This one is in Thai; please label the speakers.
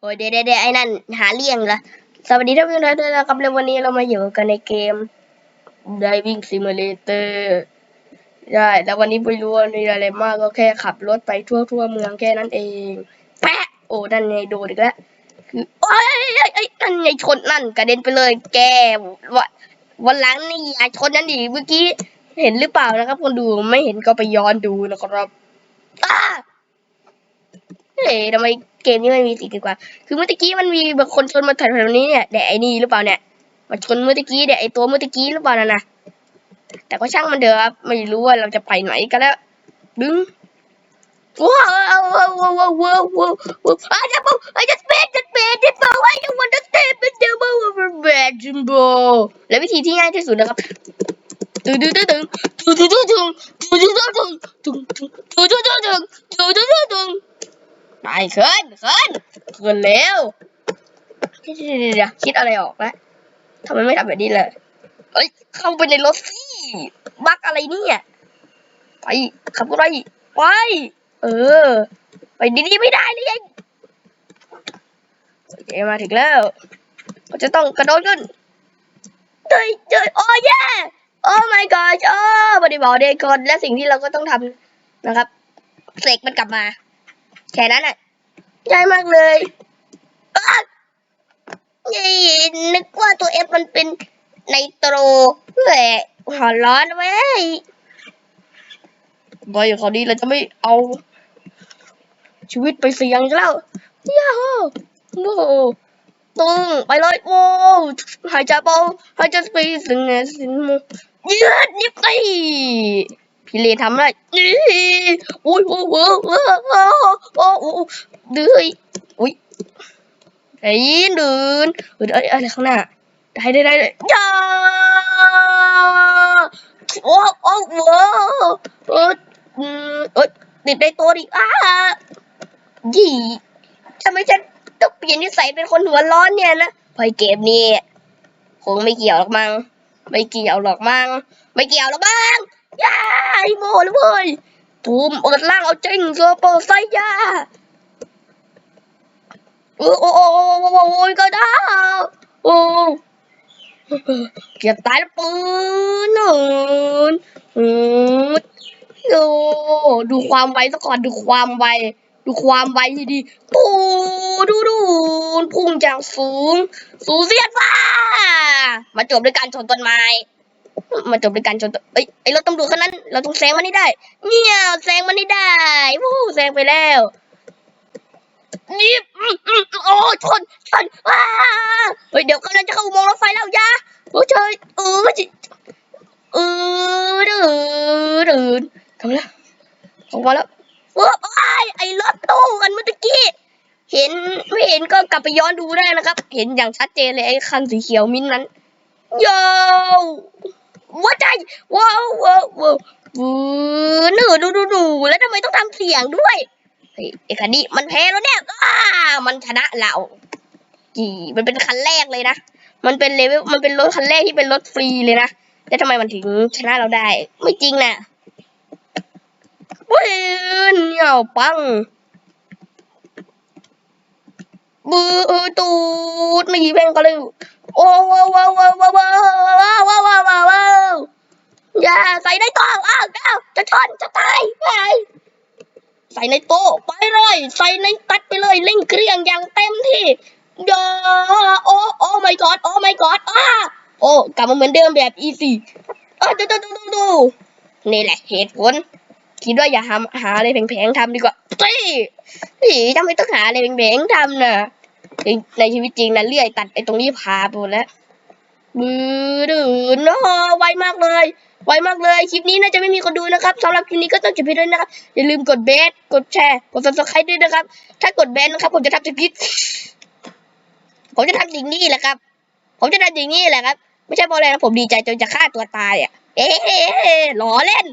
Speaker 1: โอ้ยเดี๋ยวเดี๋ยวเดะไอ้นั่นหาเลี่ยงละสวัสดีท่านผู้ชมทุกท่านนะครับในวันนี้เรามาอยู่กันในเกม Diving Simulator ได้แล้ววันนี้ไม่รู้ว่ามีอะไรมากก็แค่ขับรถไปทั่วทั่วเมืองแค่นั้นเองแปะโอ้นั่นไงโดนอีกแล้วคือโอ้ยเอ้ยเอ้ยนั่นไงชนนั่นกระเด็นไปเลยแกวันวันหลังนี่อย่าชนนั่นดิเมื่อกี้เห็นหรือเปล่านะครับคนดูไม่เห็นก็ไปย้อนดูนะครับอ้า เฮ้ยทำไมเกมนี้ไม่มีสีดีกว่า คือเมื่อกี้มันมีแบบคนชนมาแถวๆนี้เนี่ยแต่ไอ้นี่หรือเปล่าเนี่ยมาชนเมื่อกี้เดี๋ยไอ้ตัวเมื่อกี้หรือเปล่าน่ะนะแต่ก็ช่างมันเถอะครับไม่รู้ว่าเราจะไปไหนกันแล้วดึงว้าวว้าวว้าวว้าวว้าวว้าวว้าวอาจจะบอกอาจจะเป็นจะเป็นจะบอกว่ายังวันจะเต็มเป็นเดบิวต์เป็นแบดจิมโบและวิธีที่ง่ายที่สุดนะครับตึงตึงตึงตึงตึงตึงตึงตึงตึงตึงตึงตึงตึงตึงตึงตึงตึงตึงตึง ไปขึ้นขึ้นขึ้นเร็วเดี๋ยวเดี๋ยวคิดอะไรออกแล้วทำไมไม่ทำแบบนี้เลยเอ้ยเข้าไปในรถสิบักอะไรเนี่ยไปขับรถไปไปเออ ไปดีๆไม่ได้เลยโอเคมาถึงแล้วเราจะต้องกระโดดขึ้นเฮ้ยเฮ้ยโอ้ยโอ้ my god โอ้บริบอกเดกอนและสิ่งที่เราก็ต้องทำนะครับเสกมันกลับมา แค่นั้นอะง่ายมากเลยอ๊ะนี่นึกว่าตัวเอฟมันเป็นไนโตรเฮ้ยหัวร้อนเว้ยบอยอยู่เขาดีเราจะไม่เอา ชีวิตไปเสี่ยงอีกแล้วยาฮูโว้ตึงไปเลยโว้หายใจเบาหายใจไปสิงเงสิงมูยืดนิบไป พี่เลนทำได้นี่โอ้ยโอ้โหโอ้โหโอ้โหดื้ออุ้ยไอ้เดินเอ้ยอะไรข้างหน้า ได้ได้ได้ยาโอ้โอ้โหเอออืมเอ้ยติดในตัวดิอ้ายี่ทำไมฉันต้องเปลี่ยนนิสัยเป็นคนหัวร้อนเนี่ยนะพอเกมนี้คงไม่เกี่ยวหรอกมั้งไม่เกี่ยวหรอกมั้งไม่เกี่ยวหรอกมั้ง ย่าไอโมเลยเว้ยตูมเปิดล่างเอาจริงเจอเปิดไซย่าโอ้โอ้โอ้โอ้โอ้โอ้ยก็ได้โอ้เกือบตายแล้วปืนหนึ่งอืมโอ้ดูความไวซะก่อนดูความไว ดูความไวทีดีปูดูดูพุ่งจากสูง สูงเสียดฟ้ามาจบด้วยการชนต้นไม้ มาจบด้วยการชนเอ้ยไอ้รถตำรวจคันนั้น เราต้องแซงมันให้ได้ เนี่ยแซงมันให้ได้วู้แซงไปแล้วนี่อืมอืมโอ้ชนชนว้าเฮ้ยเดี๋ยวกำลังจะเข้าอุโมงค์รถไฟแล้วยาโอ้เชยเออจิเออเดือดเดือดทำแล้วออกมาแล้วเว้ยไอ้รถตู้กันเมื่อกี้เห็นไม่เห็นก็กลับไปย้อนดูได้นะครับ เห็นอย่างชัดเจนเลยไอ้คันสีเขียวมิ้นท์นั้นโย ว้าวว้าวว้าวหนูดูดูดูแล้วทำไมต้องทำเสียงด้วยไอ้คันนี้มันแพ้แล้วเนี่ยอ้ามันชนะเรากี่มันเป็นคันแรกเลยนะมันเป็นเลเวลมันเป็นรถคันแรกที่เป็นรถฟรีเลยนะแล้วทำไมมันถึงชนะเราได้ ไม่จริงนะ่ะบึ้นเหี่ยวปังบือตูดไม่ยีแพ่งก็เลว้าวว้าวว้าวว้าวว้าวว้าวว้าวว้าว อย่าใส่ในโต๊ะอ้าวอ้าวจะชนจะตายไปใส่ในโต๊ะไปเลย ใส่ในตัดไปเลยเล่งเครื่องอย่างเต็มที่ย่าโอ้โอ้ my god โอ้ my god อ้าโอ้กลับมาเหมือนเดิมแบบ easy อ้าดูดูดูดูดูนี่แหละเหตุผลคิดว่าอย่าหาหาอะไรแผงๆทำดีกว่าเฮ้ยเฮ้ยทำไมต้องหาอะไรแผงๆทำน่ะในชีวิตจริงนะเลื่อยตัดไอ้ตรงนี้พาไปแล้วมือดื้อเนาะไวมากเลย ไวมากเลยคลิปนี้น่าจะไม่มีคนดูนะครับสำหรับคลิปนี้ก็ต้องจบไปด้วยนะครับอย่าลืมกดเบสกดแชร์กดซับสไครต์ด้วยนะครับ ถ้ากดเบสนะครับ ผมจะทำสคริปต์ผมจะทำสิ่งนี้แหละครับ ผมจะทำสิ่งนี้แหละครับ ไม่ใช่บอลเลยนะผมดีใจจนจะฆ่าตัวตายอะ เอ๊ะล้อเล่น